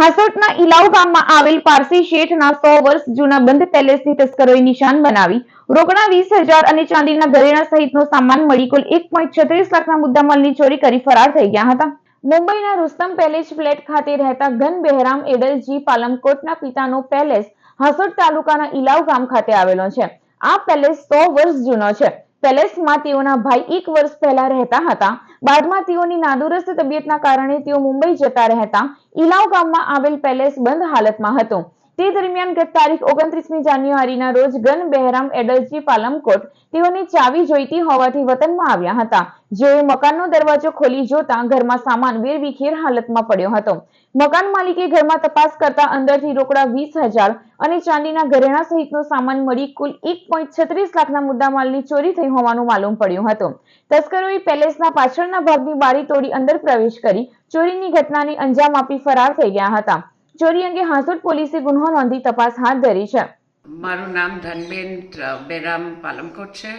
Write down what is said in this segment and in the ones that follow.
હાસોટના ઇલાવ ગામમાં આવેલ પારસી શેઠના સો વર્ષ જૂના બંધ પેલેસની તસ્કરોએ નિશાન બનાવી. રોકડા વીસ હજાર અને ચાંદીના ઘરેણા સહિતનો સામાન મળી કુલ એક પોઈન્ટ છત્રીસ લાખના મુદ્દામાલની ચોરી કરી ફરાર થઈ ગયા હતા. મુંબઈના રુસ્તમ પેલેસ ફ્લેટ ખાતે રહેતા ઘન બેહરામ એડલજી પાલમકોટના પિતાનો પેલેસ હાસોટ તાલુકાના ઇલાવ ગામ ખાતે આવેલો છે. આ પેલેસ સો વર્ષ જૂનો છે. પેલેસમાં તેઓના ભાઈ એક વર્ષ પહેલા રહેતા હતા. બાદમાં તેઓની નાદુરસ્ત તબિયતના કારણે તેઓ મુંબઈ જતા રહેતા. ઇલાવ ગામમાં આવેલ પેલેસ બંધ હાલતમાં હતું. તે દરમિયાન ગત તારીખ ઓગણત્રીસમી જાન્યુઆરીના રોજ ગન બહેરામ એડલજી પાલમકોટ તેઓની ચાવી જોઈતી હોવાથી વતનમાં આવ્યા હતા. જેઓએ મકાનનો દરવાજો ખોલી જોતા ઘરમાં સામાન વેરવિખેર હાલતમાં પડ્યો હતો. મકાન માલિકે ઘરમાં તપાસ કરતા અંદરથી રોકડા વીસ હજાર અને ચાંદીના ઘરેણા સહિતનો સામાન મળી કુલ એક પોઈન્ટ છત્રીસ લાખના મુદ્દામાલની ચોરી થઈ હોવાનું માલુમ પડ્યું હતું. તસ્કરોએ પેલેસના પાછળના ભાગની બારી તોડી અંદર પ્રવેશ કરી ચોરીની ઘટનાને અંજામ આપી ફરાર થઈ ગયા હતા. ચોરી અંગે હાંસોટ પોલીસે ગુનો નોંધી તપાસ હાથ ધરી છે. મારું નામ ધનબેન બેરામ પાલમકોટ છે.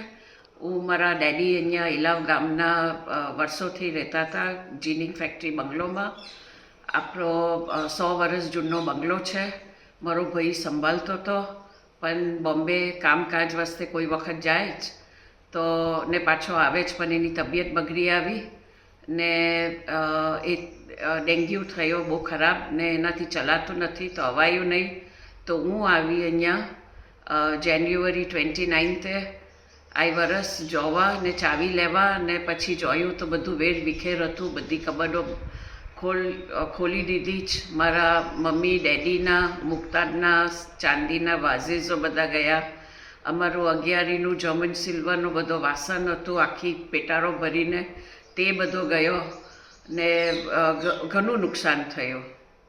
હું મારા ડેડી અહીંયા ઇલાવ ગામના વર્ષોથી રહેતા હતા, જીનિંગ ફેક્ટરી બંગલોમાં. આપણો સો વર્ષ જૂનો બંગલો છે. મારો ભાઈ સંભાળતો હતો, પણ બોમ્બે કામકાજ વસ્તે કોઈ વખત જાય જ. તો ને પાછો આવે જ પણ એની તબિયત બગડી આવી. ને એ ડેન્ગ્યુ થયો, બહુ ખરાબ ને એનાથી ચલાતું નથી, તો અવાયું નહીં. તો હું આવી અહીંયા જાન્યુઆરી ટ્વેન્ટી નાઇન્થે આઈ વરસ જોવા ને ચાવી લેવા ને પછી જોયું તો બધું વેર વિખેર હતું, બધી કબડો ખોલ ખોલી દીધી જ. મારા મમ્મી, ડેડીના મુક્તાદના ચાંદીના, વાઝેઝો બધા ગયા. અમારું અગિયારીનું જમન સિલ્વરનું બધો વાસણ હતું, આખી પેટારો ભરીને. તે બધો ગયો ને ઘણું નુકસાન થયું.